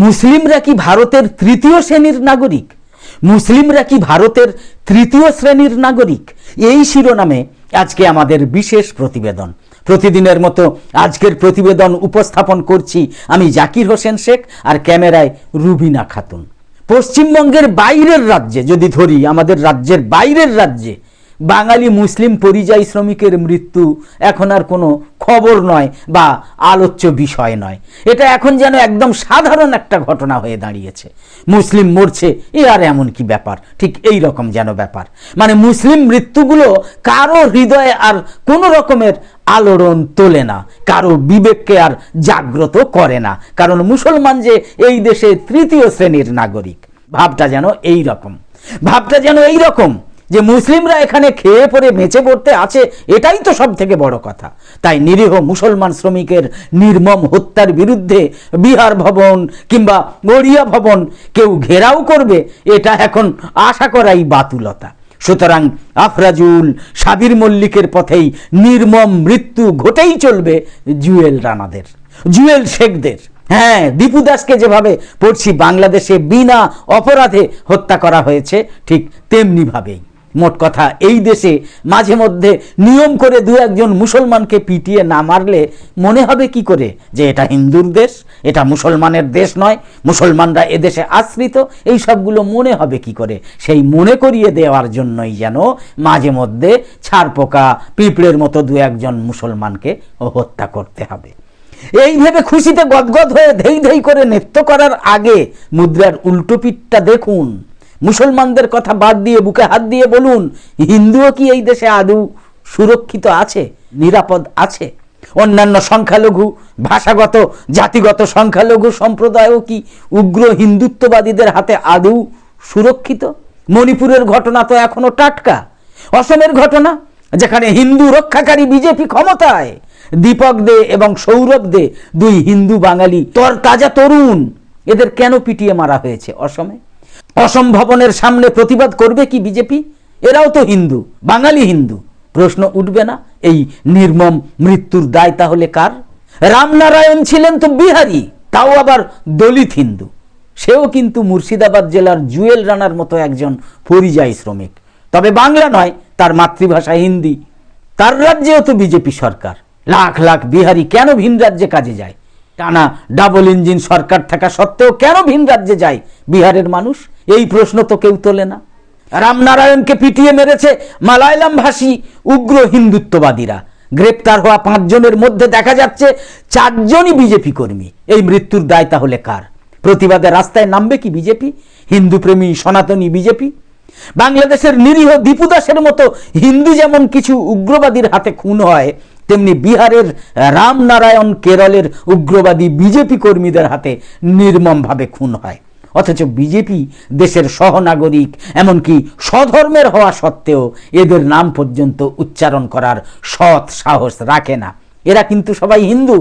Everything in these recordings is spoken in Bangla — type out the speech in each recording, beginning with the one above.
মুসলিমরা কি ভারতের তৃতীয় শ্রেণির নাগরিক? মুসলিমরা কি ভারতের তৃতীয় শ্রেণির নাগরিক? এই শিরোনামে আজকে আমাদের বিশেষ প্রতিবেদন। প্রতিদিনের মতো আজকের প্রতিবেদন উপস্থাপন করছি আমি জাকির হোসেন শেখ আর ক্যামেরায় রুবিনা খাতুন। পশ্চিমবঙ্গের বাইরের রাজ্যে, যদি ধরি আমাদের রাজ্যের বাইরের রাজ্যে বাঙালি মুসলিম পরিযায়ী শ্রমিকের মৃত্যু এখন আর কোনো খবর নয় বা আলোচ্য বিষয় নয়। এটা এখন যেন একদম সাধারণ একটা ঘটনা হয়ে দাঁড়িয়েছে। মুসলিম মরছে, এ আর এমন কি ব্যাপার? ঠিক এই রকম যেন ব্যাপার। মানে মুসলিম মৃত্যুগুলো কারও হৃদয়ে আর কোনো রকমের আলোড়ন তোলে না, কারও বিবেককে আর জাগ্রত করে না। কারণ মুসলমান যে এই দেশে তৃতীয় শ্রেণির নাগরিক, ভাবটা যেন এই রকম। ভাবটা যেন এই রকম। যে মুসলিমরা এখানে খেয়ে পরে বেঁচে পড়তে আছে, এটাই তো সব থেকে বড় কথা। তাই নিরীহ মুসলমান শ্রমিকের নির্মম হত্যার বিরুদ্ধে বিহার ভবন কিংবা গড়িয়া ভবন কেউ ঘেরাও করবে, এটা এখন আশা করাই বাতুলতা। সুতরাং আফরাজুল সাবির মল্লিকের পথেই নির্মম মৃত্যু ঘটেই চলবে জুয়েল রানাদের, জুয়েল শেখদের। হ্যাঁ দীপু দাসকে যেভাবে পড়ছি, বাংলাদেশে বিনা অপরাধে হত্যা করা হয়েছে, ঠিক তেমনি ভাবেই মোট কথা, এই দেশে মাঝে মধ্যে নিয়ম করে দু একজন মুসলমানকে পিটিয়ে না মারলে মনে হবে কি করে? যে এটা হিন্দুর দেশ, এটা মুসলমানের দেশ নয়, মুসলমানরা এদেশে আশ্রিত, এই সবগুলো মনে হবে কি করে? সেই মনে করিয়ে দেওয়ার জন্যই যেন মাঝে মধ্যে ছারপোকা পিঁপড়ের মতো দু একজন মুসলমানকে হত্যা করতে হবে। এই ভেবে খুশিতে গদগদ হয়ে ধেই ধেই করে নৃত্য করার আগে মুদ্রার উল্টো পিঠটা দেখুন। মুসলমানদের কথা বাদ দিয়ে, বুকে হাত দিয়ে বলুন, হিন্দুও কি এই দেশে আদৌ সুরক্ষিত আছে, নিরাপদ আছে? অন্যান্য সংখ্যালঘু, ভাষাগত, জাতিগত সংখ্যালঘু সম্প্রদায়ও কি উগ্র হিন্দুত্ববাদীদের হাতে আদৌ সুরক্ষিত? মণিপুরের ঘটনা তো এখনও টাটকা। অসমের ঘটনা, যেখানে হিন্দু রক্ষাকারী বিজেপি ক্ষমতায়। দীপক দে এবং সৌরভ দে, দুই হিন্দু বাঙালি তর তাজা তরুণ, এদের কেন পিটিয়ে মারা হয়েছে অসমে? অসম ভবনের সামনে প্রতিবাদ করবে কি বিজেপি? এরাও তো হিন্দু, বাঙালি হিন্দু। প্রশ্ন উঠবে না, এই নির্মম মৃত্যুর দায় তাহলে কার? রামনারায়ণ ছিলেন তো বিহারি, তাও আবার দলিত হিন্দু। সেও কিন্তু মুর্শিদাবাদ জেলার জুয়েল রানার মতো একজন পরিযায়ী শ্রমিক। তবে বাংলা নয়, তার মাতৃভাষা হিন্দি। তার রাজ্যেও তো বিজেপি সরকার। লাখ লাখ বিহারি কেন ভিন রাজ্যে কাজে যায়? টানা ডাবল ইঞ্জিন সরকার থাকা সত্ত্বেও কেন ভিন রাজ্যে যায় বিহারের মানুষ? এই প্রশ্ন তো কেউ তোলে না। রামনারায়ণকে পিটিয়ে মেরেছে মালায়ালাম ভাষী উগ্র হিন্দুত্ববাদীরা। গ্রেপ্তার হওয়া পাঁচজনের মধ্যে দেখা যাচ্ছে চারজনই বিজেপি কর্মী। এই মৃত্যুর দায় তাহলে কার? প্রতিবাদে রাস্তায় নামবে কি বিজেপি? হিন্দুপ্রেমী, সনাতনী বিজেপি? বাংলাদেশের নিরীহ দীপুদাসের মতো হিন্দু যেমন কিছু উগ্রবাদীর হাতে খুন হয়, তেমনি বিহারের রামনারায়ণ কেরলের উগ্রবাদী বিজেপি কর্মীদের হাতে নির্মমভাবে খুন হয়। অথচ বিজেপি দেশের সহনাগরিক, এমনকি স্বধর্মের হওয়া সত্ত্বেও এদের নাম পর্যন্ত উচ্চারণ করার সৎ সাহস রাখে না। এরা কিন্তু সবাই হিন্দু।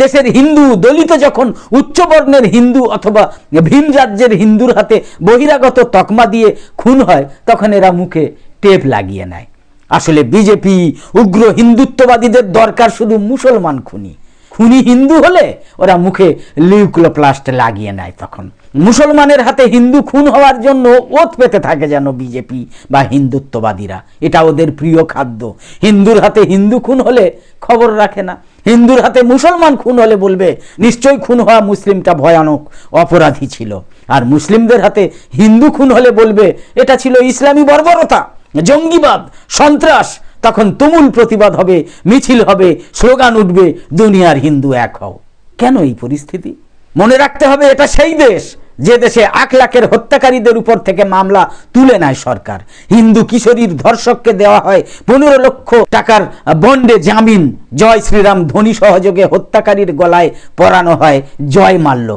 দেশের হিন্দু দলিত যখন উচ্চবর্ণের হিন্দু অথবা ভিন রাজ্যের হিন্দুর হাতে বহিরাগত তকমা দিয়ে খুন হয়, তখন এরা মুখে টেপ লাগিয়ে নেয়। আসলে বিজেপি উগ্র হিন্দুত্ববাদীদের দরকার শুধু মুসলমান খুনি। খুনি হিন্দু হলে ওরা মুখে লিউক্লোপ্লাস্ট লাগিয়ে নেয় তখন। মুসলমানের হাতে হিন্দু খুন হওয়ার জন্য ওত পেতে থাকে যেন বিজেপি বা হিন্দুত্ববাদীরা। এটা ওদের প্রিয় খাদ্য। হিন্দুর হাতে হিন্দু খুন হলে খবর রাখে না। হিন্দুর হাতে মুসলমান খুন হলে বলবে, নিশ্চয়ই খুন হওয়া মুসলিমটা ভয়ানক, অপরাধী ছিল। আর মুসলিমদের হাতে হিন্দু খুন হলে বলবে, এটা ছিল ইসলামী বর্বরতা, জঙ্গিবাদ, সন্ত্রাস। তখন তুমুল প্রতিবাদ হবে, মিছিল হবে, স্লোগান উঠবে, দুনিয়ার হিন্দু এক হও। কেন এই পরিস্থিতি? মনে রাখতে হবে এটা সেই দেশ। যে দেশে আট লাখের হত্যাকারীদের উপর থেকে মামলা তুলে নেয় সরকার। হিন্দু কিশোরীর ধর্ষককে দেওয়া হয় পনেরো লক্ষ টাকার বন্ডে জামিন। জয় শ্রীরাম ধনী সহযোগে হত্যাকারীর গলায় পরানো হয় জয় মাল্য।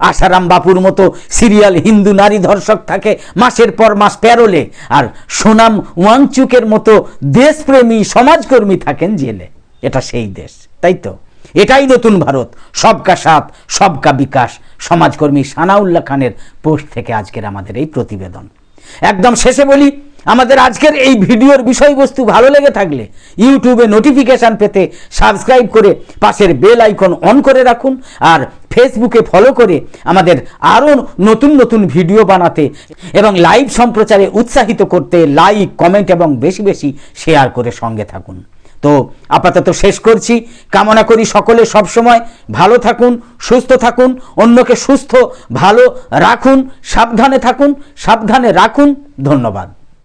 আসারাম বাপুর মতো সিরিয়াল হিন্দু নারী ধর্ষক থাকে মাসের পর মাস প্যারোলে। আর সোনাম ওয়াংচুকের মতো দেশপ্রেমী সমাজকর্মী থাকেন জেলে। এটা সেই দেশ, তাই তো? এটাই নতুন ভারত। সবকা সাথ, সবকা বিকাশ। সমাজকর্মী সানাউল্লাহ খানের পোস্ট থেকে আজকের আমাদের এই প্রতিবেদন। একদম শেষে বলি, আমাদের আজকের এই ভিডিওর বিষয়বস্তু ভালো লেগে থাকলে ইউটিউবে নোটিফিকেশান পেতে সাবস্ক্রাইব করে পাশের বেল আইকন অন করে রাখুন আর ফেসবুকে ফলো করে আমাদের আরও নতুন নতুন ভিডিও বানাতে এবং লাইভ সম্প্রচারে উৎসাহিত করতে লাইক কমেন্ট এবং বেশি বেশি শেয়ার করে সঙ্গে থাকুন। তো আপাতত শেষ করছি। কামনা করি সকলে সবসময় ভালো থাকুন, সুস্থ থাকুন, অন্যকে সুস্থ, ভালো রাখুন, সাবধানে থাকুন, সাবধানে রাখুন। ধন্যবাদ।